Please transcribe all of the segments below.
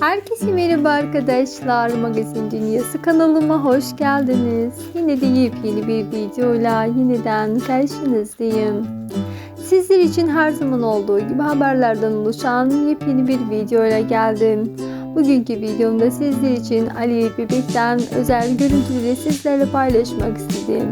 Herkese merhaba arkadaşlar. Magazin Dünyası kanalıma hoş geldiniz. Yine de yepyeni bir videoyla yeniden karşınızdayım. Sizler için her zaman olduğu gibi haberlerden oluşan yepyeni bir videoyla geldim. Bugünkü videomda sizler için Ali Bebek'ten özel görüntüleri sizlerle paylaşmak istedim.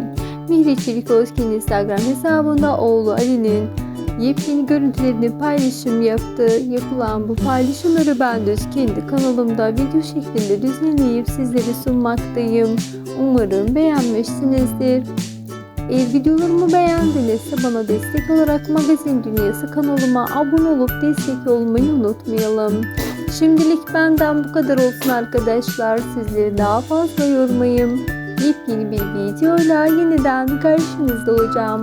Mihri Çelik Özkin Instagram hesabında oğlu Ali'nin yepyeni görüntülerini paylaşım yaptı. Yapılan bu paylaşımları ben de kendi kanalımda video şeklinde düzenleyip sizlere sunmaktayım. Umarım beğenmişsinizdir. Eğer videolarımı beğendinizse bana destek olarak Magazin Dünyası kanalıma abone olup destek olmayı unutmayalım. Şimdilik benden bu kadar olsun arkadaşlar. Sizleri daha fazla yormayayım. Yepyeni bir videoyla yeniden karşınızda olacağım.